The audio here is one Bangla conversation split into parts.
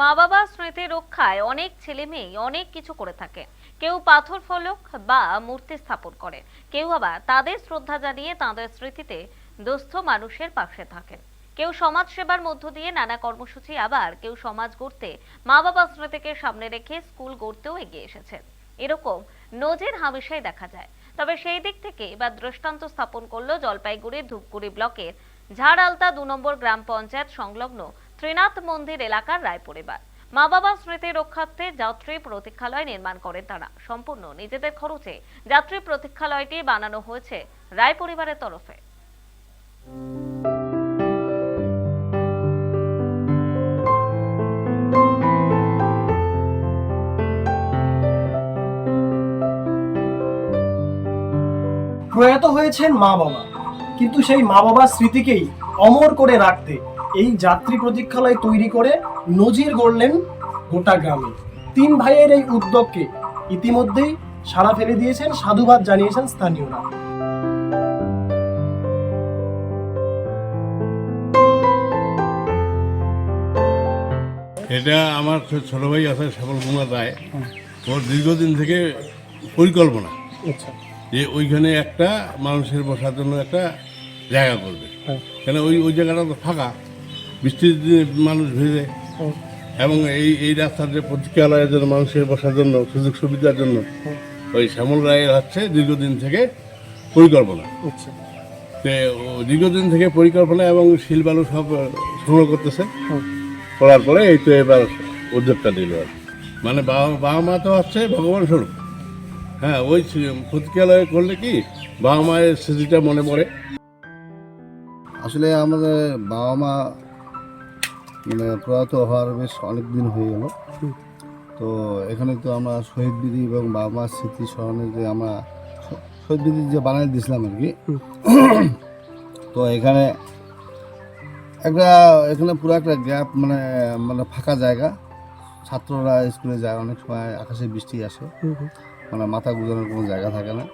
মা বাবা স্মৃতি রক্ষায় অনেক ছেলে মেয়ে অনেক কিছু করে থাকে। কেউ পাথর ফলক বা মূর্তি স্থাপন করে। কেউ আবার তাদের শ্রদ্ধা জানিয়ে তাদের স্মৃতিতে দুস্থ মানুষের পাশে থাকেন। কেউ সমাজ সেবার মধ্য দিয়ে নানা কর্মসূচি আবার কেউ সমাজ গড়তে মা বাবা স্মৃতিকে সামনে রেখে স্কুল গড়তেও এগিয়ে এসেছেন। এরকম নজির হামেশাই দেখা যায়। তবে সেই দিক থেকে এবার দৃষ্টান্ত স্থাপন করল জলপাইগুড়ির ধূপগুড়ি ব্লকের ঝাড়ালতা দু নম্বর গ্রাম পঞ্চায়েত সংলগ্ন ত্রিনাথ মন্দির এলাকার রায় পরিবার। মা বাবা স্মৃতি রক্ষার্থে যাত্রী প্রতীক্ষালয় নির্মাণ করেন তারা। সম্পূর্ণ নিজেদের খরচে যাত্রী প্রতীক্ষালয়টি বানানো হয়েছে রায় পরিবারের তরফে। প্রয়াত হয়েছেন মা বাবা কিন্তু সেই মা বাবার স্মৃতিকেই অমর করে রাখতে এই যাত্রী প্রতীক্ষালয় তৈরি করে নজির গড়লেন গোটা গ্রামে। তিন ভাইয়ের এই উদ্যোগকে ইতিমধ্যেই সাড়া ফেলে দিয়েছেন সাধুবাদ জানিয়েছেন স্থানীয়রা। এটা আমার ছোট ভাই আছে শ্যামল কুমার রায়। ওর দীর্ঘদিন থেকে পরিকল্পনা আচ্ছা। যে ওইখানে একটা মানুষের বসার জন্য একটা জায়গা করবে। হ্যাঁ। কেন ওই ওই জায়গাটা তো ফাঁকা। বৃষ্টির দিনে মানুষ ভেজে এবং এই এই রাস্তার যে প্রতীক্ষালয়ের জন্য মানুষের বসার জন্য সুযোগ সুবিধার জন্য ওই শ্যামল রায়ের হচ্ছে দীর্ঘদিন থেকে পরিকল্পনা। আচ্ছা। তে দীর্ঘদিন থেকে পরিকল্পনা এবং শিল বালু সব সংগ্রহ করতেছে। করার পরে এই তো এবার উদ্যোগটা দিল আর মানে বাবা বাবা মা তো হচ্ছে ভগবান স্বরূপ। হ্যাঁ ওই প্রতীক্ষালয় করলে কি বাবা মায়ের স্মৃতিটা মনে পড়ে। আসলে আমাদের বাবা মা মানে প্রয়াত হওয়ার বেশ অনেক দিন হয়ে গেল। তো এখানে তো আমরা শহীদ বিধি এবং বাবা মার স্মৃতি স্মরণে যে আমরা শহীদ বিধি যে বানিয়ে দিয়েছিলাম আর কি। তো এখানে একটা, এখানে পুরো একটা গ্যাপ মানে মানে ফাঁকা জায়গা। ছাত্ররা স্কুলে যায়, অনেক সময় আকাশে বৃষ্টি আসে। মানে মাথা গুজানোর কোনো জায়গা থাকে না।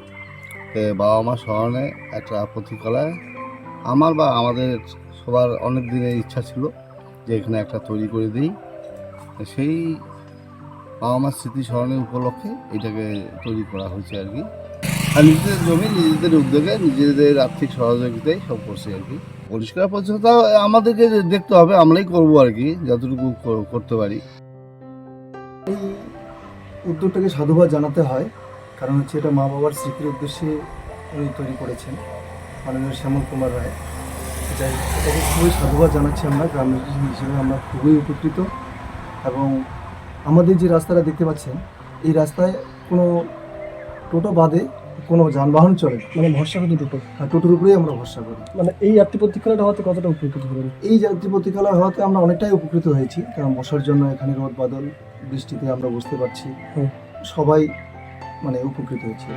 তো বাবা মা স্মরণে একটা প্রতীক্ষালয় আমার বা আমাদের সবার অনেক দিনের ইচ্ছা ছিল। যে এখানে একটা তৈরি করে দিই। সেই বাবা মার স্মৃতি স্মরণের উপলক্ষে এটাকে তৈরি করা হয়েছে আর কি। আর নিজেদের জমি, নিজেদের উদ্যোগে, নিজেদের আর্থিক সহযোগিতায় সব করছে আর কি। পরিষ্কার পরিচ্ছন্নতা আমাদেরকে দেখতে হবে, আমরাই করব আর কি, যতটুকু করতে পারি। এই উদ্যোগটাকে সাধুবাদ জানাতে হয়, কারণ হচ্ছে এটা মা বাবার স্মৃতির উদ্দেশ্যে উনি তৈরি করেছেন। মাননীয় শ্যামল কুমার রায়। যাই এটাকে খুবই সাধুবাদ জানাচ্ছি আমরা গ্রামের হিসেবে আমরা খুবই উপকৃত। এবং আমাদের যে রাস্তাটা দেখতে পাচ্ছেন এই রাস্তায় কোনো টোটো বাদে কোনো যানবাহন চলে মানে ভরসা হতো দুটো আর টোটোর উপরেই আমরা ভরসা করি। মানে এই যাত্রী প্রতীক্ষালয়টা হওয়াতে কতটা উপকৃত হলেন এই যাত্রী প্রতীক্ষালয় হওয়াতে আমরা অনেকটাই উপকৃত হয়েছি কারণ বসার জন্য এখানে রোদ বাদল বৃষ্টিতে আমরা বুঝতে পারছি। সবাই মানে উপকৃত হয়েছে।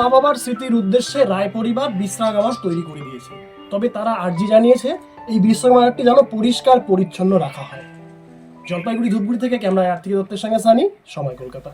মা বাবার স্মৃতির উদ্দেশ্যে রায় পরিবার বিশ্রামাগার তৈরি করে দিয়েছে। তবে তারা আর্জি জানিয়েছে, এই বিশ্রামাগারটি যেন পরিষ্কার, পরিচ্ছন্ন রাখা হয়। জলপাইগুড়ি ধূপগুড়ি থেকে ক্যামেরায় আর্থিক দত্তের সঙ্গে সানি, সময় কলকাতা।